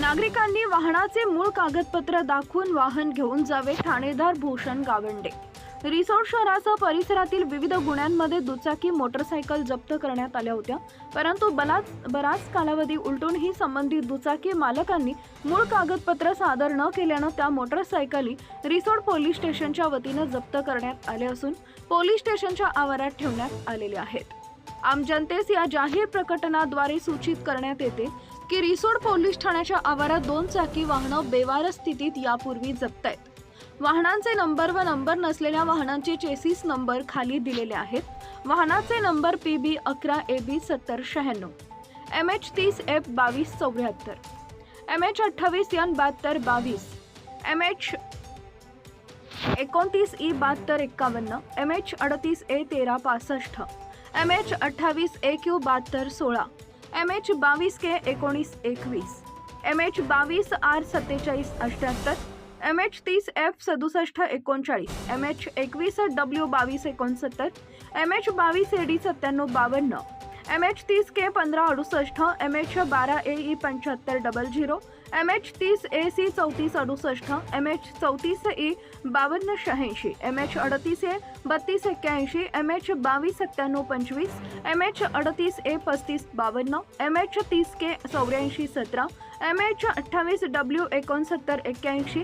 नागरिकांनी वाहनाचे मूळ कागदपत्र दाखवून वाहन घेऊन जावे ठाणेदार भूषण गावंडे. रिसोड शहरासह परिसरातील विविध गुन्ह्यांमध्ये दुचाकी मोटरसायकल जप्त करण्यात आल्या होत्या. परंतु बलाच बराच कालावधी उलटूनही संबंधित दुचाकी मालकांनी मूळ कागदपत्र सादर न केल्यानं त्या मोटरसायकली रिसोड पोलीस स्टेशनच्या वतीनं जप्त करण्यात आले असून पोलीस स्टेशनच्या आवारात ठेवण्यात आलेले आहेत. आम जनतेस या जाहीर प्रकटनाद्वारे सूचित करण्यात येते की रिसोड पोलीस ठाण्याच्या आवारात दोन चाकी वाहनं बेवार स्थितीत यापूर्वी जप्त आहेत वाहनांचे नंबर व नंबर नसलेल्या वाहनांचे चेसिस नंबर खाली दिलेले आहेत. वाहनाचे नंबर पी बी अकरा ए बी सत्तर शहाण्णव. एम एच तीस एफ बावीस चौऱ्याहत्तर. एम एच अठ्ठावीस एन बहात्तर बावीस. एम एच एकोणतीस ई बहात्तर एक्कावन्न. एम एच अडतीस ए तेरा पासष्ट. एम एच अठ्ठावीस ए क्यू बहात्तर सोळा एम एच बावीस के एकोणीस एकवीस एम एच बावीस आर सत्तेचाळीस अठ्ठ्याहत्तर एम एच तीस एफ सदुसष्ट एकोणचाळीस एम एच एकवीस डब्ल्यू बावीस एकोणसत्तर एम एच बावीस ए डी सत्त्याण्णव बावन्न. एम एच तीस के पंधरा अडुसष्ट एम एच बारा ए ई पंच्याहत्तर डबल झिरो एम एच तीस ए सी चौतीस अडुसष्ट एम एच चौतीस ई बावन्न शहाऐंशी एम एच अडतीस ए बत्तीस एक्क्याऐंशी एम एच बावीस सत्त्याण्णव पंचवीस एम एच अडतीस ए पस्तीस बावन्न एम एच तीस के चौऱ्याऐंशी सतरा एम एच अठ्ठावीस डब्ल्यू एकोणसत्तर एक्क्याऐंशी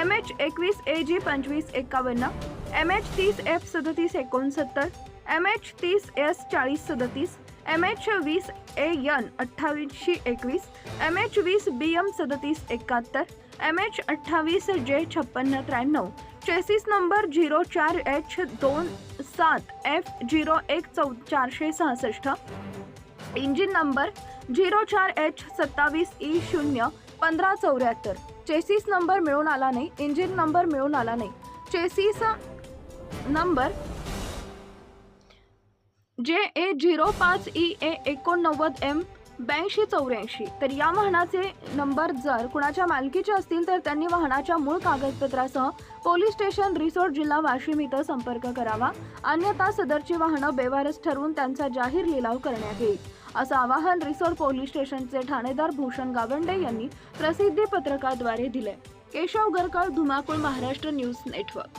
एम एच एकवीस ए जी पंचवीस एकावन्न एम एच तीस एफ सदतीस एकोणसत्तर एम एच तीस एस चाळीस सदतीस एम एच वीस ए यन अठ्ठावीसशे एकवीस एम एच वीस बी एम सदतीस एकाहत्तर एम एच अठ्ठावीस जे छप्पन्न त्र्याण्णव चेसिस नंबर झिरो चार एच दोन सात एफ झिरो एक चौ चारशे सहासष्ट इंजिन नंबर झिरो चार एच सत्तावीस ई शून्य पंधरा चौऱ्याहत्तर चेसिस नंबर मिळून आला नाही इंजिन नंबर मिळून आला नाही चेसिस नंबर जे ए झिरो पाच ई ए एकोणनव्वद एम ब्याऐंशी चौऱ्याऐंशी. तर या वाहनाचे नंबर जर कुणाच्या मालकीचे असतील तर त्यांनी वाहनाच्या मूळ कागदपत्रासह पोलीस स्टेशन रिसोर्ट जिल्हा वाशिम इथं संपर्क करावा. अन्यथा सदरची वाहनं बेवारस ठरवून त्यांचा जाहीर लिलाव करण्यात येईल. असं आवाहन रिसोर्ट पोलीस स्टेशनचे ठाणेदार भूषण गावंडे यांनी प्रसिद्धी पत्रकाद्वारे दिले केशव गरकळ धुमाकूळ महाराष्ट्र न्यूज नेटवर्क.